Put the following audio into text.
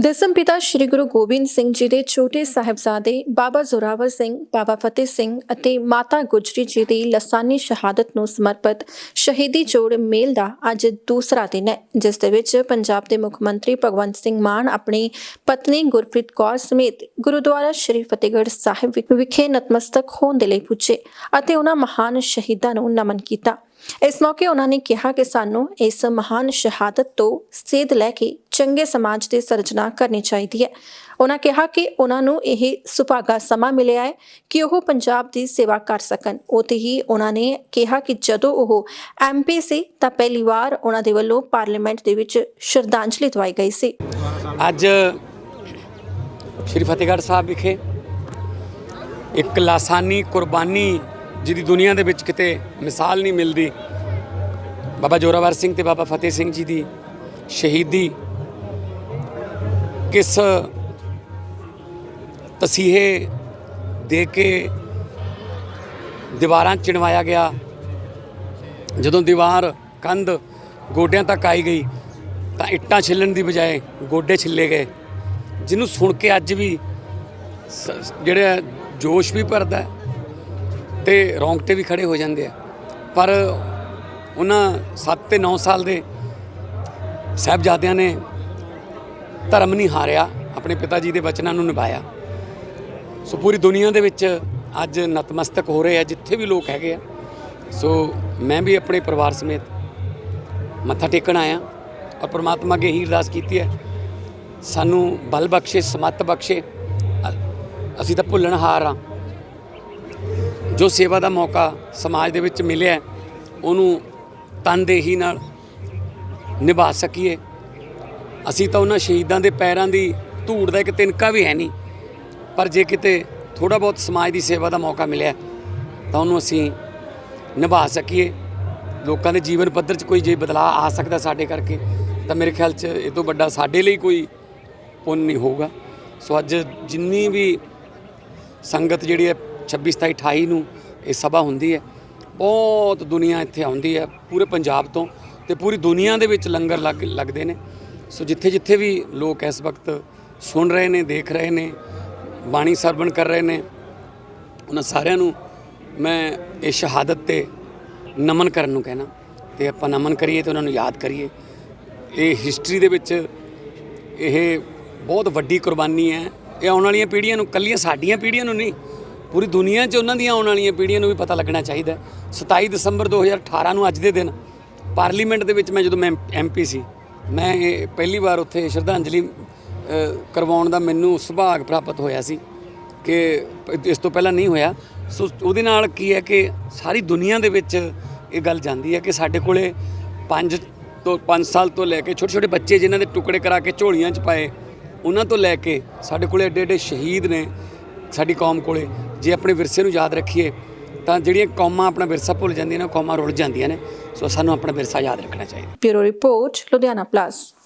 ਦਸਮ ਪਿਤਾ ਸ੍ਰੀ ਗੁਰੂ ਗੋਬਿੰਦ ਸਿੰਘ ਜੀ ਦੇ ਛੋਟੇ ਸਾਹਿਬਜ਼ਾਦੇ ਬਾਬਾ ਜ਼ੋਰਾਵਰ ਸਿੰਘ, ਬਾਬਾ ਫਤਿਹ ਸਿੰਘ ਅਤੇ ਮਾਤਾ ਗੁਜਰੀ ਜੀ ਦੀ ਲਸਾਨੀ ਸ਼ਹਾਦਤ ਨੂੰ ਸਮਰਪਿਤ ਸ਼ਹੀਦੀ ਜੋੜ ਮੇਲ ਦਾ ਅੱਜ ਦੂਸਰਾ ਦਿਨ ਹੈ, ਜਿਸ ਦੇ ਵਿੱਚ ਪੰਜਾਬ ਦੇ ਮੁੱਖ ਮੰਤਰੀ ਭਗਵੰਤ ਸਿੰਘ ਮਾਨ ਆਪਣੀ ਪਤਨੀ ਗੁਰਪ੍ਰੀਤ ਕੌਰ ਸਮੇਤ ਗੁਰਦੁਆਰਾ ਸ਼੍ਰੀ ਫਤਿਹਗੜ੍ਹ ਸਾਹਿਬ ਵਿਖੇ ਨਤਮਸਤਕ ਹੋਣ ਦੇ ਲਈ ਪੁੱਜੇ ਅਤੇ ਉਹਨਾਂ ਮਹਾਨ ਸ਼ਹੀਦਾਂ ਨੂੰ ਨਮਨ ਕੀਤਾ। ਇਸ ਮੌਕੇ ਉਹਨਾਂ ਨੇ ਕਿਹਾ ਕਿ ਸਾਨੂੰ ਇਸ ਮਹਾਨ ਸ਼ਹਾਦਤ ਤੋਂ ਸੇਧ ਲੈ ਕੇ ਚੰਗੇ ਸਮਾਜ ਦੀ ਸਿਰਜਣਾ ਕਰਨੀ ਚਾਹੀਦੀ ਹੈ। ਉਹਨਾਂ ਕਿਹਾ ਕਿ ਉਹਨਾਂ ਨੂੰ ਇਹ ਸੁਭਾਗਾ ਸਮਾਂ ਮਿਲਿਆ ਹੈ ਕਿ ਉਹ ਪੰਜਾਬ ਦੀ ਸੇਵਾ ਕਰ ਸਕਣ। ਉਤੇ ਹੀ ਉਹਨਾਂ ਨੇ ਕਿਹਾ ਕਿ ਜਦੋਂ ਉਹ ਐਮਪੀ ਸੀ ਤਾਂ ਪਹਿਲੀ ਵਾਰ ਉਹਨਾਂ ਦੇ ਵੱਲੋਂ ਪਾਰਲੀਮੈਂਟ ਦੇ ਵਿੱਚ ਸ਼ਰਧਾਂਜਲੀ ਦਵਾਈ ਗਈ ਸੀ। ਅੱਜ ਸ਼੍ਰੀ ਫਤਿਹਗੜ੍ਹ ਸਾਹਿਬ ਵਿਖੇ ਇੱਕ ਲਾਸਾਨੀ ਕੁਰਬਾਨੀ ਜਿਹਦੀ ਦੁਨੀਆ ਦੇ ਵਿੱਚ ਕਿਤੇ ਮਿਸਾਲ ਨਹੀਂ ਮਿਲਦੀ। ਬਾਬਾ ਜੋਰਾਵਰ ਸਿੰਘ ਤੇ ਬਾਬਾ ਫਤਿਹ ਸਿੰਘ ਜੀ ਦੀ ਸ਼ਹੀਦੀ ਕਿਸ ਤਸੀਹੇ ਦੇ ਕੇ ਦੀਵਾਰਾਂ ਚਿਣਵਾਇਆ ਗਿਆ। ਜਦੋਂ ਦੀਵਾਰ ਕੰਧ ਗੋਡਿਆਂ ਤੱਕ ਆਈ ਗਈ, ਤਾਂ ਇੱਟਾਂ ਛਿੱਲਣ ਦੀ ਬਜਾਏ ਗੋਡੇ ਛਿੱਲੇ ਗਏ। ਜਿਹਨੂੰ ਸੁਣ ਕੇ ਅੱਜ ਵੀ ਜਿਹੜੇ ਜੋਸ਼ ਵੀ ਭਰਦਾ ਹੈ ਤੇ ਰੌਂਗਟੇ ਵੀ ਖੜੇ ਹੋ ਜਾਂਦੇ ਆ। ਪਰ ਉਹਨਾਂ 7 ਤੇ 9 ਸਾਲ ਦੇ ਸਾਹਿਬਜ਼ਾਦਿਆਂ ਨੇ ਧਰਮ ਨਹੀਂ ਹਾਰਿਆ, ਆਪਣੇ ਪਿਤਾ ਜੀ ਦੇ ਬਚਨਾਂ ਨੂੰ ਨਿਭਾਇਆ। ਸੋ ਪੂਰੀ ਦੁਨੀਆ ਦੇ ਵਿੱਚ ਅੱਜ ਨਤਮਸਤਕ ਹੋ ਰਹੇ ਆ, ਜਿੱਥੇ ਵੀ ਲੋਕ ਹੈਗੇ ਆ। ਸੋ ਮੈਂ ਵੀ ਆਪਣੇ ਪਰਿਵਾਰ ਸਮੇਤ ਮੱਥਾ ਟੇਕਣ ਆਇਆ। ਔਰ ਪ੍ਰਮਾਤਮਾ ਅੱਗੇ ਹੀ ਅਰਦਾਸ ਕੀਤੀ ਹੈ, ਸਾਨੂੰ ਬਲ ਬਖਸ਼ੇ, ਸਮੱਤ ਬਖਸ਼ੇ। ਅਸੀਂ ਤਾਂ ਭੁੱਲਣ ਹਾਰ ਆ। ਜੋ ਸੇਵਾ ਦਾ ਮੌਕਾ ਸਮਾਜ ਦੇ ਵਿੱਚ ਮਿਲਿਆ ਉਹਨੂੰ ਤਨਦੇਹੀ ਨਾਲ ਨਿਭਾ ਸਕੀਏ। ਅਸੀਂ ਤਾਂ ਉਹਨਾਂ ਸ਼ਹੀਦਾਂ ਦੇ ਪੈਰਾਂ ਦੀ ਧੂੜ ਦਾ ਇੱਕ ਤਿਨਕਾ ਵੀ ਹੈ ਨਹੀਂ, ਪਰ ਜੇ ਕਿਤੇ ਥੋੜਾ ਬਹੁਤ ਸਮਾਜ ਦੀ ਸੇਵਾ ਦਾ ਮੌਕਾ ਮਿਲਿਆ, ਤਾਂ ਉਹਨੂੰ ਅਸੀਂ ਨਿਭਾ ਸਕੀਏ। ਲੋਕਾਂ ਦੇ ਜੀਵਨ ਪੱਧਰ 'ਚ ਕੋਈ ਜੇ ਬਦਲਾਅ ਆ ਸਕਦਾ ਸਾਡੇ ਕਰਕੇ, ਤਾਂ ਮੇਰੇ ਖਿਆਲ 'ਚ ਇਹ ਤੋਂ ਵੱਡਾ ਸਾਡੇ ਲਈ ਕੋਈ ਪੁੰਨ ਨਹੀਂ ਹੋਊਗਾ। ਸੋ ਅੱਜ ਜਿੰਨੀ ਵੀ ਸੰਗਤ ਜਿਹੜੀ ਹੈ 26 27 28 ਨੂੰ ਇਹ ਸਭਾ ਹੁੰਦੀ ਹੈ। ਬਹੁਤ ਦੁਨੀਆ ਇੱਥੇ ਆਉਂਦੀ ਹੈ, ਪੂਰੇ ਪੰਜਾਬ ਤੋਂ ਤੇ ਪੂਰੀ ਦੁਨੀਆ ਦੇ ਵਿੱਚ ਲੰਗਰ ਲੱਗ, ਲੱਗਦੇ ਨੇ। ਸੋ ਜਿੱਥੇ ਜਿੱਥੇ ਵੀ ਲੋਕ ਇਸ ਵਕਤ ਸੁਣ ਰਹੇ ਨੇ, ਦੇਖ ਰਹੇ ਨੇ, ਬਾਣੀ ਸਰਵਣ ਕਰ ਰਹੇ ਨੇ, ਉਹਨਾਂ ਸਾਰਿਆਂ ਨੂੰ ਮੈਂ ਇਹ ਸ਼ਹਾਦਤ ਤੇ ਨਮਨ ਕਰਨ ਨੂੰ ਕਹਿਣਾ। ਤੇ ਆਪਾਂ ਨਮਨ ਕਰੀਏ ਤੇ ਉਹਨਾਂ ਨੂੰ ਯਾਦ ਕਰੀਏ। ਇਹ ਹਿਸਟਰੀ ਦੇ ਵਿੱਚ ਇਹ ਬਹੁਤ ਵੱਡੀ ਕੁਰਬਾਨੀ ਹੈ। ਇਹ ਆਉਣ ਵਾਲੀਆਂ ਪੀੜ੍ਹੀਆਂ ਨੂੰ, ਕੱਲੀਆਂ ਸਾਡੀਆਂ ਪੀੜ੍ਹੀਆਂ ਨੂੰ ਨਹੀਂ ਪੂਰੀ ਦੁਨੀਆ 'ਚ ਉਹਨਾਂ ਦੀਆਂ ਆਉਣ ਵਾਲੀਆਂ ਪੀੜ੍ਹੀਆਂ ਨੂੰ ਵੀ ਪਤਾ ਲੱਗਣਾ ਚਾਹੀਦਾ ਹੈ। 27 ਦਸੰਬਰ 2018 ਨੂੰ ਅੱਜ ਦੇ ਦਿਨ ਪਾਰਲੀਮੈਂਟ ਦੇ ਵਿੱਚ ਮੈਂ ਜਦੋਂ ਮੈਂ ਐਮਪੀ ਸੀ, ਮੈਂ ਇਹ ਪਹਿਲੀ ਵਾਰ ਉੱਥੇ ਸ਼ਰਧਾਂਜਲੀ ਕਰਵਾਉਣ ਦਾ ਮੈਨੂੰ ਸੁਭਾਗ ਪ੍ਰਾਪਤ ਹੋਇਆ ਸੀ ਕਿ ਇਸ ਤੋਂ ਪਹਿਲਾਂ ਨਹੀਂ ਹੋਇਆ ਸੋ ਉਹਦੇ ਨਾਲ ਕੀ ਹੈ ਕਿ ਸਾਰੀ ਦੁਨੀਆ ਦੇ ਵਿੱਚ ਇਹ ਗੱਲ ਜਾਂਦੀ ਹੈ ਕਿ ਸਾਡੇ ਕੋਲੇ 5 ਤੋਂ 5 ਸਾਲ ਤੋਂ ਲੈ ਕੇ ਛੋਟੇ ਛੋਟੇ ਬੱਚੇ ਜਿਨ੍ਹਾਂ ਦੇ ਟੁਕੜੇ ਕਰਾ ਕੇ ਝੋਲੀਆਂ 'ਚ ਪਾਏ, ਉਹਨਾਂ ਤੋਂ ਲੈ ਕੇ ਸਾਡੇ ਕੋਲੇ ਏਡੇ ਏਡੇ ਸ਼ਹੀਦ ਨੇ ਸਾਡੀ ਕੌਮ ਕੋਲੇ ਜੇ ਆਪਣੇ ਵਿਰਸੇ ਨੂੰ ਯਾਦ ਰੱਖੀਏ, ਤਾਂ ਜਿਹੜੀਆਂ ਕੌਮਾਂ ਆਪਣਾ ਵਿਰਸਾ ਭੁੱਲ ਜਾਂਦੀਆਂ ਨੇ, ਉਹ ਕੌਮਾਂ ਰੁੱਲ ਜਾਂਦੀਆਂ ਨੇ। ਸੋ ਸਾਨੂੰ ਆਪਣਾ ਵਿਰਸਾ ਯਾਦ ਰੱਖਣਾ ਚਾਹੀਦਾ। Bureau report, Ludhiana plus.